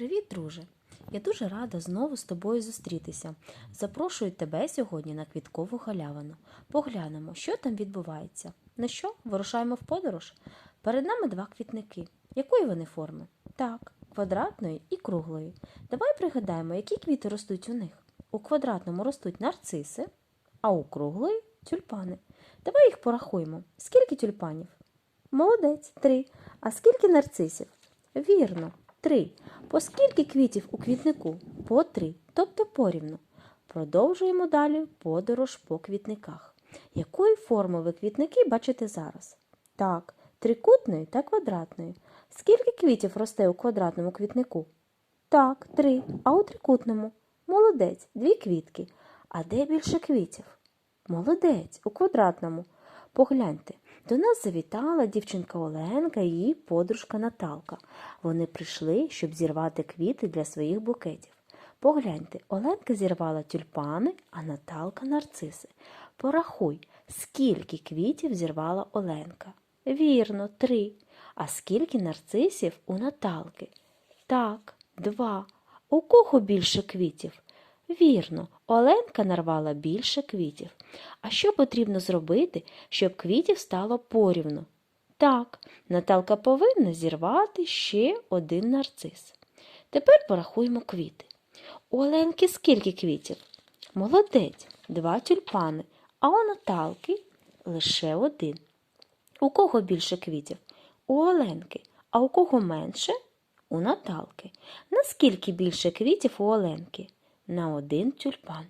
Привіт, друже! Я дуже рада знову з тобою зустрітися. Запрошую тебе сьогодні на квіткову галявину. Поглянемо, що там відбувається. Ну що, вирушаємо в подорож? Перед нами два квітники. Якої вони форми? Так, квадратної і круглої. Давай пригадаємо, які квіти ростуть у них. У квадратному ростуть нарциси, а у круглої тюльпани. Давай їх порахуємо. Скільки тюльпанів? Молодець, три. А скільки нарцисів? Вірно, три. По скільки квітів у квітнику? По три, тобто порівну. Продовжуємо далі подорож по квітниках. Якої форми ви квітники бачите зараз? Так, трикутної та квадратної. Скільки квітів росте у квадратному квітнику? Так, три. А у трикутному? Молодець, дві квітки. А де більше квітів? Молодець, у квадратному. Погляньте, до нас завітала дівчинка Оленка і її подружка Наталка. Вони прийшли, щоб зірвати квіти для своїх букетів. Погляньте, Оленка зірвала тюльпани, а Наталка нарциси. Порахуй, скільки квітів зірвала Оленка. Вірно, три. А скільки нарцисів у Наталки? Так, два. У кого більше квітів? Вірно, Оленка нарвала більше квітів. А що потрібно зробити, щоб квітів стало порівну? Так, Наталка повинна зірвати ще один нарцис. Тепер порахуємо квіти. У Оленки скільки квітів? Молодець, два тюльпани, а у Наталки лише один. У кого більше квітів? У Оленки, а у кого менше? У Наталки. Наскільки більше квітів у Оленки? На один тюльпан.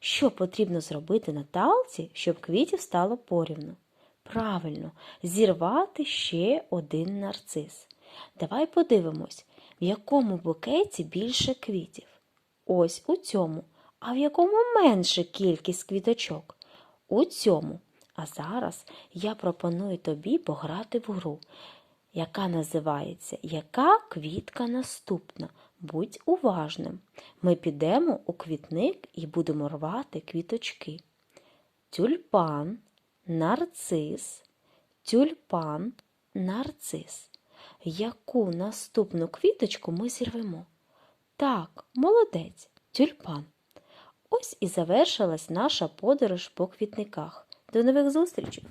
Що потрібно зробити Наталці, щоб квітів стало порівну? Правильно, зірвати ще один нарцис. Давай подивимось, в якому букеті більше квітів. Ось у цьому. А в якому менше кількість квіточок? У цьому. А зараз я пропоную тобі пограти в гру, яка називається Яка квітка наступна? Будь уважним. Ми підемо у квітник і будемо рвати квіточки. Тюльпан, нарцис, тюльпан, нарцис. Яку наступну квіточку ми зірвемо? Так, молодець, тюльпан. Ось і завершилась наша подорож по квітниках. До нових зустрічей!